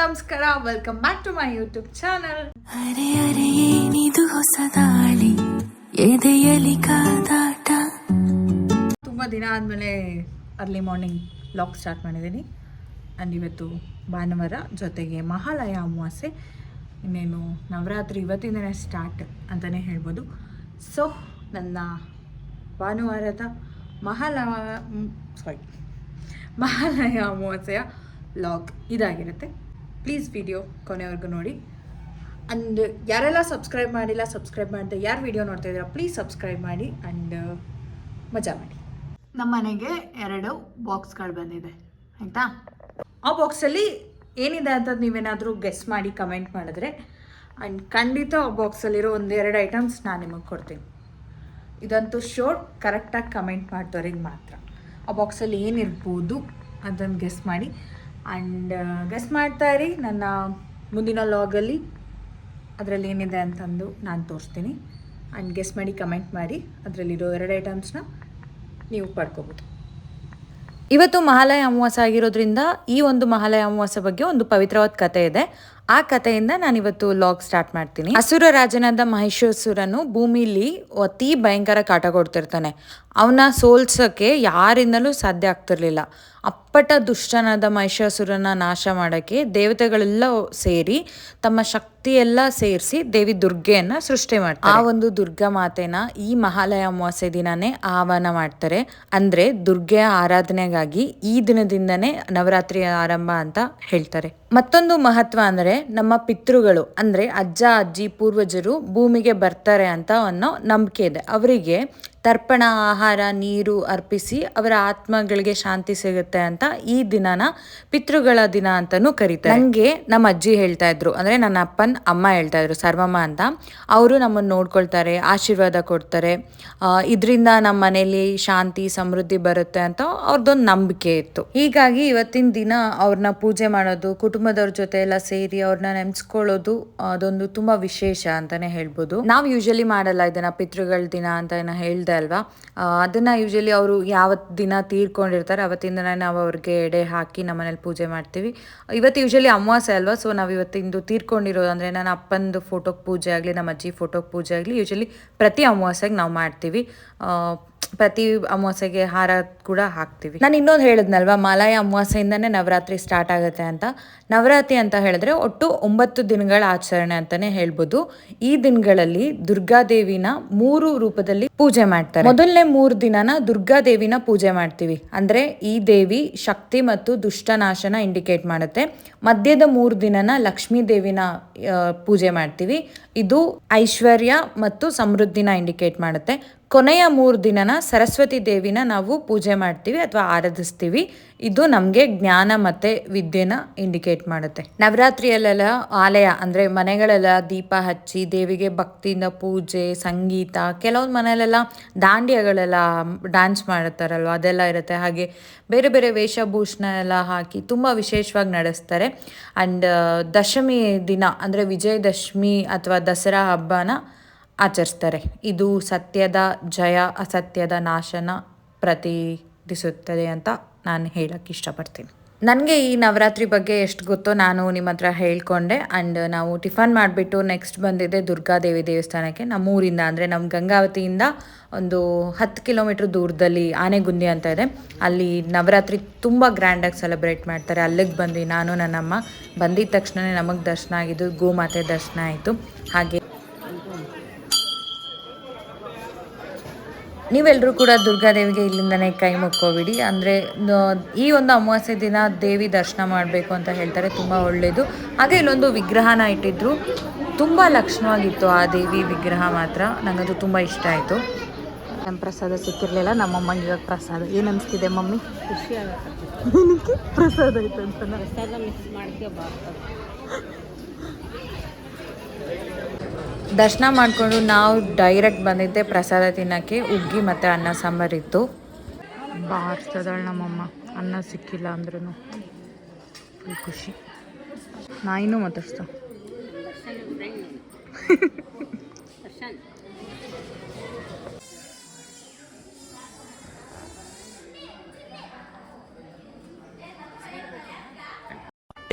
ನಮಸ್ಕಾರ. Welcome back to my YouTube channel ಅರೆ ಅರೆ ಏನಿದು ಹೊಸದಾಳಿ ಎದೆಯಲ್ಲಿ ಎದೆಯಲಿ ಕಾದಾಟ? ತುಂಬ ದಿನ ಆದಮೇಲೆ ಅರ್ಲಿ ಮಾರ್ನಿಂಗ್ ಲಾಕ್ ಸ್ಟಾರ್ಟ್ ಮಾಡಿದ್ದೀನಿ. ಆ್ಯಂಡ್ ಇವತ್ತು ಭಾನುವಾರ ಜೊತೆಗೆ ಮಹಾಲಯ ಅಮಾವಾಸ್ಯೆ. ಇನ್ನೇನು ನವರಾತ್ರಿ ಇವತ್ತಿಂದನೇ ಸ್ಟಾರ್ಟ್ ಅಂತಲೇ ಹೇಳ್ಬೋದು. ಸೊ ನನ್ನ ಭಾನುವಾರದ ಮಹಾಲ ಸಾರಿ ಮಹಾಲಯ ಅಮಾವಾಸ್ಯೆಯ ಲಾಗ್ ಇದಾಗಿರುತ್ತೆ. ಪ್ಲೀಸ್ ವಿಡಿಯೋ ಕೊನೆವರೆಗೂ ನೋಡಿ. ಅಂಡ್ ಯಾರೆಲ್ಲ ಸಬ್ಸ್ಕ್ರೈಬ್ ಮಾಡಿಲ್ಲ ಸಬ್ಸ್ಕ್ರೈಬ್ ಮಾಡಿದೆ ಯಾರು ವಿಡಿಯೋ ನೋಡ್ತಾ ಇದ್ದೀರಾ ಪ್ಲೀಸ್ ಸಬ್ಸ್ಕ್ರೈಬ್ ಮಾಡಿ ಆ್ಯಂಡ್ ಮಜಾ ಮಾಡಿ. ನಮ್ಮ ಮನೆಗೆ ಎರಡು ಬಾಕ್ಸ್ಗಳು ಬಂದಿದೆ ಆಯಿತಾ? ಆ ಬಾಕ್ಸಲ್ಲಿ ಏನಿದೆ ಅಂತ ನೀವೇನಾದರೂ ಗೆಸ್ ಮಾಡಿ ಕಮೆಂಟ್ ಮಾಡಿದ್ರೆ ಆ್ಯಂಡ್ ಖಂಡಿತ ಆ ಬಾಕ್ಸಲ್ಲಿರೋ ಒಂದೆರಡು ಐಟಮ್ಸ್ ನಾನು ನಿಮಗೆ ಕೊಡ್ತೀನಿ. ಇದಂತೂ ಶೋರ್ ಕರೆಕ್ಟಾಗಿ ಕಮೆಂಟ್ ಮಾಡ್ತವ್ರಿಗೆ ಮಾತ್ರ. ಆ ಬಾಕ್ಸಲ್ಲಿ ಏನಿರ್ಬೋದು ಅದನ್ನು ಗೆಸ್ ಮಾಡಿ. ಆ್ಯಂಡ್ ಗೆಸ್ ಮಾಡ್ತಾ ಇರಿ ನನ್ನ ಮುಂದಿನ ಲಾಗಲ್ಲಿ ಅದರಲ್ಲಿ ಏನಿದೆ ಅಂತಂದು ನಾನು ತೋರಿಸ್ತೀನಿ. ಆ್ಯಂಡ್ ಗೆಸ್ ಮಾಡಿ ಕಮೆಂಟ್ ಮಾಡಿ, ಅದರಲ್ಲಿರೋ ಎರಡು ಐಟಮ್ಸ್ನ ನೀವು ಪಡ್ಕೋಬೋದು. ಇವತ್ತು ಮಹಾಲಯ ಅಮಾವಾಸ್ಯೆ ಆಗಿರೋದ್ರಿಂದ ಈ ಒಂದು ಮಹಾಲಯ ಅಮಾವಾಸ್ಯೆ ಬಗ್ಗೆ ಒಂದು ಪವಿತ್ರವಾದ ಕಥೆ ಇದೆ. ಆ ಕಥೆಯಿಂದ ನಾನು ಇವತ್ತು ಲಾಗ್ ಸ್ಟಾರ್ಟ್ ಮಾಡ್ತೀನಿ. ಅಸುರ ರಾಜನಾದ ಮಹಿಷಾಸುರನು ಭೂಮಿಲಿ ಅತಿ ಭಯಂಕರ ಕಾಟ ಕೊಡ್ತಿರ್ತಾನೆ. ಅವನ ಸೋಲ್ಸೋಕ್ಕೆ ಯಾರಿಂದಲೂ ಸಾಧ್ಯ ಆಗ್ತಿರ್ಲಿಲ್ಲ. ಅಪ್ಪಟ ದುಷ್ಟನಾದ ಮಹಿಷಾಸುರನ ನಾಶ ಮಾಡೋಕ್ಕೆ ದೇವತೆಗಳೆಲ್ಲ ಸೇರಿ ತಮ್ಮ ಶಕ್ತಿಯೆಲ್ಲ ಸೇರಿಸಿ ದೇವಿ ದುರ್ಗೆಯನ್ನ ಸೃಷ್ಟಿ ಮಾಡ್ತಾರೆ. ಆ ಒಂದು ದುರ್ಗಾ ಮಾತೆನ ಈ ಮಹಾಲಯ ಅಮಾವಾಸ್ಯೆ ದಿನನೇ ಆಹ್ವಾನ ಮಾಡ್ತಾರೆ. ಅಂದ್ರೆ ದುರ್ಗೆಯ ಆರಾಧನೆಗಾಗಿ ಈ ದಿನದಿಂದನೇ ನವರಾತ್ರಿಯ ಆರಂಭ ಅಂತ ಹೇಳ್ತಾರೆ. ಮತ್ತೊಂದು ಮಹತ್ವ ಅಂದರೆ ನಮ್ಮ ಪಿತೃಗಳು, ಅಂದರೆ ಅಜ್ಜ, ಅಜ್ಜಿ, ಪೂರ್ವಜರು ಭೂಮಿಗೆ ಬರ್ತಾರೆ ಅಂತ ಅನ್ನೋ ನಂಬಿಕೆ ಇದೆ. ಅವರಿಗೆ ತರ್ಪಣ ಆಹಾರ, ನೀರು ಅರ್ಪಿಸಿ ಅವರ ಆತ್ಮಗಳಿಗೆ ಶಾಂತಿ ಸಿಗುತ್ತೆ ಅಂತ ಈ ದಿನನ ಪಿತೃಗಳ ದಿನ ಅಂತಾನು ಕರೀತಾರೆ. ನಂಗೆ ನಮ್ಮ ಅಜ್ಜಿ ಹೇಳ್ತಾ ಇದ್ರು. ಅಂದ್ರೆ ನನ್ನ ಅಪ್ಪನ ಅಮ್ಮ ಹೇಳ್ತಾ ಇದ್ರು, ಸರ್ವಮ್ಮ ಅಂತ. ಅವರು ನಮ್ಮನ್ನು ನೋಡ್ಕೊಳ್ತಾರೆ, ಆಶೀರ್ವಾದ ಕೊಡ್ತಾರೆ. ಇದರಿಂದ ನಮ್ಮ ಮನೇಲಿ ಶಾಂತಿ, ಸಮೃದ್ಧಿ ಬರುತ್ತೆ ಅಂತ ಅವ್ರದ್ದೊಂದು ನಂಬಿಕೆ ಇತ್ತು. ಹೀಗಾಗಿ ಇವತ್ತಿನ ದಿನ ಅವ್ರನ್ನ ಪೂಜೆ ಮಾಡೋದು, ಕುಟುಂಬದವ್ರ ಜೊತೆ ಎಲ್ಲ ಸೇರಿ ಅವ್ರನ್ನ ನೆನ್ಸ್ಕೊಳ್ಳೋದು ಅದೊಂದು ತುಂಬಾ ವಿಶೇಷ ಅಂತಾನೆ ಹೇಳ್ಬೋದು. ನಾವು ಯೂಶಲಿ ಮಾಡಲ್ಲ ಇದನ್ನ ಪಿತೃಗಳ ದಿನ ಅಂತ ಏನೋ ಹೇಳ್ದೆ ಅಲ್ವಾ? ಅದನ್ನು ಯೂಶಲಿ ಅವರು ಯಾವತ್ತು ದಿನ ತೀರ್ಕೊಂಡಿರ್ತಾರೆ ಅವತ್ತಿಂದ ನಾವು ಅವ್ರಿಗೆ ಎಡೆ ಹಾಕಿ ನಮ್ಮನೇಲಿ ಪೂಜೆ ಮಾಡ್ತೀವಿ. ಇವತ್ತು ಯೂಶಲಿ ಅಮಾವಾಸ್ಯೆ ಅಲ್ವಾ? ಸೊ ನಾವು ಇವತ್ತಿಂದು ತೀರ್ಕೊಂಡಿರೋದು ಅಂದರೆ ನನ್ನ ಅಪ್ಪಂದು ಫೋಟೋಗೆ ಪೂಜೆ ಆಗಲಿ, ನಮ್ಮ ಅಜ್ಜಿ ಫೋಟೋಗೆ ಪೂಜೆ ಆಗಲಿ ಯೂಶಲಿ ಪ್ರತಿ ಅಮಾವಾಸ್ಯೆಗೆ ನಾವು ಮಾಡ್ತೀವಿ. ಪ್ರತಿ ಅಮಾವಾಸ್ಯೆಗೆ ಹಾರ ಕೂಡ ಹಾಕ್ತೀವಿ. ನಾನು ಇನ್ನೊಂದು ಹೇಳಿದ್ನಲ್ವಾ? ಮಲಯ ಅಮಾವಾಸ್ಯೆಯಿಂದನೇ ನವರಾತ್ರಿ ಸ್ಟಾರ್ಟ್ ಆಗುತ್ತೆ ಅಂತ. ನವರಾತ್ರಿ ಅಂತ ಹೇಳಿದ್ರೆ ಒಟ್ಟು ಒಂಬತ್ತು ದಿನಗಳ ಆಚರಣೆ ಅಂತಾನೆ ಹೇಳ್ಬೋದು. ಈ ದಿನಗಳಲ್ಲಿ ದುರ್ಗಾದೇವಿನ ಮೂರು ರೂಪದಲ್ಲಿ ಪೂಜೆ ಮಾಡ್ತಾರೆ. ಮೊದಲನೇ ಮೂರು ದಿನನ ದುರ್ಗಾದೇವಿನ ಪೂಜೆ ಮಾಡ್ತೀವಿ. ಅಂದ್ರೆ ಈ ದೇವಿ ಶಕ್ತಿ ಮತ್ತು ದುಷ್ಟನಾಶನ ಇಂಡಿಕೇಟ್ ಮಾಡುತ್ತೆ. ಮಧ್ಯದ ಮೂರು ದಿನನ ಲಕ್ಷ್ಮೀ ದೇವಿನ ಪೂಜೆ ಮಾಡ್ತೀವಿ. ಇದು ಐಶ್ವರ್ಯ ಮತ್ತು ಸಮೃದ್ಧಿನ ಇಂಡಿಕೇಟ್ ಮಾಡುತ್ತೆ. ಕೊನೆಯ ಮೂರು ದಿನನ ಸರಸ್ವತಿ ದೇವಿನ ನಾವು ಪೂಜೆ ಮಾಡ್ತೀವಿ ಅಥವಾ ಆರಾಧಿಸ್ತೀವಿ. ಇದು ನಮಗೆ ಜ್ಞಾನ ಮತ್ತು ವಿದ್ಯೆನ ಇಂಡಿಕೇಟ್ ಮಾಡುತ್ತೆ. ನವರಾತ್ರಿಯಲ್ಲೆಲ್ಲ ಆಲಯ, ಅಂದರೆ ಮನೆಗಳೆಲ್ಲ ದೀಪ ಹಚ್ಚಿ ದೇವಿಗೆ ಭಕ್ತಿಯಿಂದ ಪೂಜೆ, ಸಂಗೀತ, ಕೆಲವೊಂದು ಮನೆಯಲ್ಲೆಲ್ಲ ದಾಂಡ್ಯಗಳೆಲ್ಲ ಡ್ಯಾನ್ಸ್ ಮಾಡ್ತಾರಲ್ವ, ಅದೆಲ್ಲ ಇರುತ್ತೆ. ಹಾಗೆ ಬೇರೆ ಬೇರೆ ವೇಷಭೂಷಣ ಎಲ್ಲ ಹಾಕಿ ತುಂಬ ವಿಶೇಷವಾಗಿ ನಡೆಸ್ತಾರೆ. ಆ್ಯಂಡ್ ದಶಮಿ ದಿನ ಅಂದರೆ ವಿಜಯದಶಮಿ ಅಥವಾ ದಸರಾ ಹಬ್ಬನ ಆಚರಿಸ್ತಾರೆ. ಇದು ಸತ್ಯದ ಜಯ, ಅಸತ್ಯದ ನಾಶನ ಪ್ರತಿನಿಧಿಸುತ್ತದೆ ಅಂತ ನಾನು ಹೇಳಕ್ಕೆ ಇಷ್ಟಪಡ್ತೀನಿ. ನನಗೆ ಈ ನವರಾತ್ರಿ ಬಗ್ಗೆ ಎಷ್ಟು ಗೊತ್ತೋ ನಾನು ನಿಮ್ಮ ಹತ್ರ ಹೇಳ್ಕೊಂಡೆ. ಆ್ಯಂಡ್ ನಾವು ಟಿಫನ್ ಮಾಡಿಬಿಟ್ಟು ನೆಕ್ಸ್ಟ್ ಬಂದಿದ್ದೆ ದುರ್ಗಾದೇವಿ ದೇವಸ್ಥಾನಕ್ಕೆ. ನಮ್ಮೂರಿಂದ, ಅಂದರೆ ನಮ್ಮ ಗಂಗಾವತಿಯಿಂದ ಒಂದು ಹತ್ತು ಕಿಲೋಮೀಟ್ರ್ ದೂರದಲ್ಲಿ ಆನೆಗುಂದಿ ಅಂತ ಇದೆ. ಅಲ್ಲಿ ನವರಾತ್ರಿ ತುಂಬ ಗ್ರ್ಯಾಂಡಾಗಿ ಸೆಲೆಬ್ರೇಟ್ ಮಾಡ್ತಾರೆ. ಅಲ್ಲಿಗೆ ಬಂದು ನಾನು ನನ್ನಮ್ಮ ಬಂದಿದ್ದ ತಕ್ಷಣವೇ ನಮಗೆ ದರ್ಶನ ಆಗಿದ್ದು, ಗೋಮಾತೆ ದರ್ಶನ ಆಯಿತು. ಹಾಗೆ ನೀವೆಲ್ಲರೂ ಕೂಡ ದುರ್ಗಾದೇವಿಗೆ ಇಲ್ಲಿಂದನೇ ಕೈ ಮುಕ್ಕೋಬಿಡಿ. ಅಂದರೆ ಈ ಒಂದು ಅಮಾವಾಸ್ಯೆ ದಿನ ದೇವಿ ದರ್ಶನ ಮಾಡಬೇಕು ಅಂತ ಹೇಳ್ತಾರೆ ತುಂಬ ಒಳ್ಳೆಯದು ಹಾಗೆ ಇಲ್ಲೊಂದು ವಿಗ್ರಹನ ಇಟ್ಟಿದ್ರು. ತುಂಬ ಲಕ್ಷಣವಾಗಿತ್ತು ಆ ದೇವಿ ವಿಗ್ರಹ ಮಾತ್ರ. ನನಗದು ತುಂಬ ಇಷ್ಟ ಆಯಿತು. ನಮ್ಮ ಪ್ರಸಾದ ಸಿಕ್ಕಿರಲಿಲ್ಲ ನಮ್ಮಮ್ಮಂಗೆ ಇವಾಗ ಪ್ರಸಾದ. ಏನು ಅನಿಸ್ತಿದೆ ಮಮ್ಮಿ? ಖುಷಿ ಆಗುತ್ತೆ. ಪ್ರಸಾದ ಆಯಿತು ಅಂತ. ಪ್ರಸಾದ ಮಿಕ್ಸ್ ಮಾಡ್ಕೋಬಾರ್ದು ದರ್ಶನ ಮಾಡಿಕೊಂಡು ನಾವು ಡೈರೆಕ್ಟ್ ಬಂದಿದ್ದೆ ಪ್ರಸಾದ ತಿನ್ನೋಕ್ಕೆ. ಉಗ್ಗಿ ಮತ್ತು ಅನ್ನ ಸಾಂಬಾರಿತ್ತು ಬಾರಿಸ್ತದಾಳೆ ನಮ್ಮಮ್ಮ. ಅನ್ನ ಸಿಕ್ಕಿಲ್ಲ ಅಂದ್ರೂ ಫುಲ್ ಖುಷಿ. ನಾಯಿನೂ ಮಾತಾಡ್ಸ್ತ.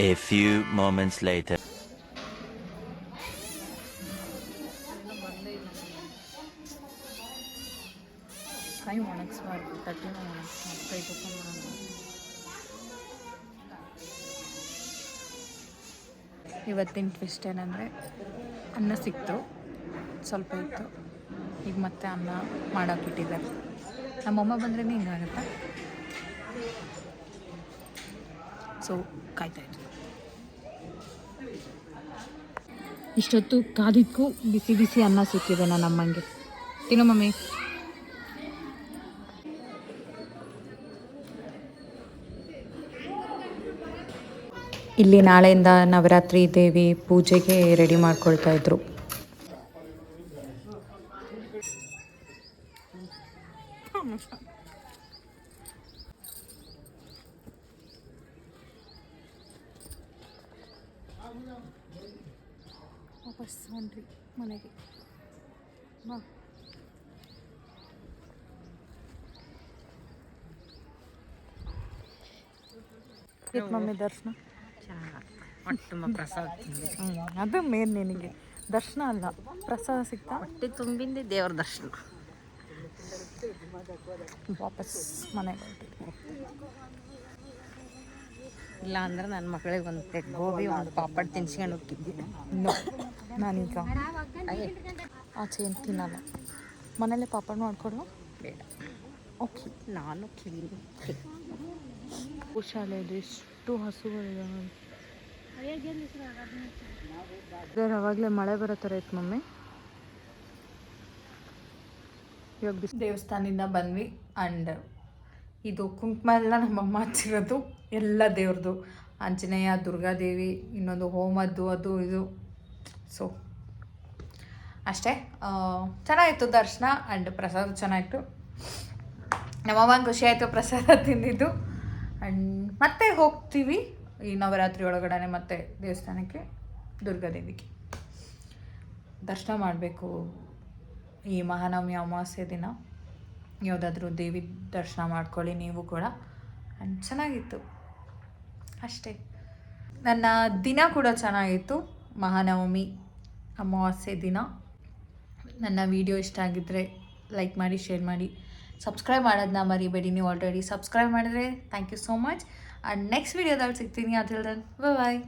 A few moments later. ಕೈ ಒಣಗಿಸ್ಬಾರ್ದು ತಟ್ಟಿನ ಒಣಗಿಸ್ಬಾರ್ದು ಕೈ ತಗೊಂಡು ಇವತ್ತಿನ ಟ್ವಿಸ್ಟ್ ಏನಂದರೆ ಅನ್ನ ಸಿಕ್ತು ಸ್ವಲ್ಪ ಇತ್ತು ಈಗ ಮತ್ತೆ ಅನ್ನ ಮಾಡಾಕ್ಬಿಟ್ಟಿದ್ದಾರೆ ನಮ್ಮಮ್ಮ ಬಂದ್ರೇ ಹಿಂಗಾಗತ್ತೆ ಸೊ ಕಾಯ್ತಾ ಇದ್ವಿ. ಇಷ್ಟೊತ್ತು ಕಾದಿದ್ಕು ಬಿಸಿ ಬಿಸಿ ಅನ್ನ ಸಿಕ್ಕಿದೆ ನನ್ನ ಅಮ್ಮಂಗೆ. ತಿನ್ನು ಮಮ್ಮಿ. ಇಲ್ಲಿ ನಾಳೆಯಿಂದ ನವರಾತ್ರಿ ದೇವಿ ಪೂಜೆಗೆ ರೆಡಿ ಮಾಡ್ಕೊಳ್ತಾ ಇದ್ರು. ಮನೆಗೆ. ಮಮ್ಮಿ ದರ್ಶನ? ತುಂಬ ಪ್ರಸಾದ ಅದು ಮೇನ್ ನಿನಗೆ. ದರ್ಶನ ಅಲ್ಲ ಪ್ರಸಾದ ಸಿಗ್ತಾ? ಹೊಟ್ಟೆ ತುಂಬಿಂದೆ ದೇವ್ರ ದರ್ಶನ. ವಾಪಸ್ ಮನೆಗೆ ಇಲ್ಲ ಅಂದ್ರೆ ನನ್ನ ಮಗಳಿಗೆ ಒಂದು ಪ್ಲೇಟ್ ಗೋಬಿ ಒಂದು ಪಾಪಡ್ ತಿನ್ಸ್ಕೊಂಡು ಹೋಗಿದ್ದೆ ನೋ ನಾನೀಗ ಆಚೆ ಏನು ತಿನ್ನಲ್ಲ. ಮನೇಲೆ ಪಾಪಡ್ ಮಾಡಿಕೊಡು ಬೇಡ. ಓಕೆ ನಾನು ಕ್ಲೀನ್. ಶಾಲೆಯಲ್ಲಿ ಎಷ್ಟು ಹಸುಗಳಿದಾವೆ ಬೇರೆ ಅವಾಗಲೇ ಮಳೆ ಬರೋ ಥರ ಇತ್ತು ಮಮ್ಮಿ. ಇವಾಗ ಬಿಸಿ ದೇವಸ್ಥಾನದಿಂದ ಬಂದ್ವಿ ಆ್ಯಂಡ್ ಇದು ಕುಂಕುಮ ಎಲ್ಲ ನಮ್ಮಮ್ಮ ಹಚ್ಚಿರೋದು, ಎಲ್ಲ ದೇವ್ರದ್ದು. ಆಂಜನೇಯ, ದುರ್ಗಾದೇವಿ, ಇನ್ನೊಂದು ಹೋಮದ್ದು, ಅದು ಇದು. ಸೊ ಅಷ್ಟೇ. ಚೆನ್ನಾಗಿತ್ತು ದರ್ಶನ ಆ್ಯಂಡ್ ಪ್ರಸಾದ ಚೆನ್ನಾಗಿತ್ತು. ನಮ್ಮಮ್ಮ ಖುಷಿ ಆಯಿತು ಪ್ರಸಾದ ತಿಂದಿದ್ದು. ಆ್ಯಂಡ್ ಮತ್ತೆ ಹೋಗ್ತೀವಿ. ಈ ನವರಾತ್ರಿ ಒಳಗಡೆ ಮತ್ತೆ ದೇವಸ್ಥಾನಕ್ಕೆ ದುರ್ಗಾದೇವಿಗೆ ದರ್ಶನ ಮಾಡಬೇಕು. ಈ ಮಹಾನವಮಿ ಅಮಾವಾಸ್ಯೆ ದಿನ ಯಾವುದಾದ್ರೂ ದೇವಿ ದರ್ಶನ ಮಾಡ್ಕೊಳ್ಳಿ ನೀವು ಕೂಡ. ಆ್ಯಂಡ್ ಚೆನ್ನಾಗಿತ್ತು. ಅಷ್ಟೇ. ನನ್ನ ದಿನ ಕೂಡ ಚೆನ್ನಾಗಿತ್ತು. ಮಹಾನವಮಿ ಅಮಾವಾಸ್ಯೆ ದಿನ. ನನ್ನ ವಿಡಿಯೋ ಇಷ್ಟ ಆಗಿದ್ದರೆ ಲೈಕ್ ಮಾಡಿ, ಶೇರ್ ಮಾಡಿ. ಸಬ್ಸ್ಕ್ರೈಬ್ ಮಾಡೋದನ್ನ ಮರಿಬೇಡಿ. ನೀವು ಆಲ್ರೆಡಿ ಸಬ್ಸ್ಕ್ರೈಬ್ ಮಾಡಿದ್ರೆ thank you so much and next ವೀಡಿಯೋದಲ್ಲಿ ಸಿಗ್ತೀನಿ. ಅದಿಲ್ದನ್ ಬಾಯ್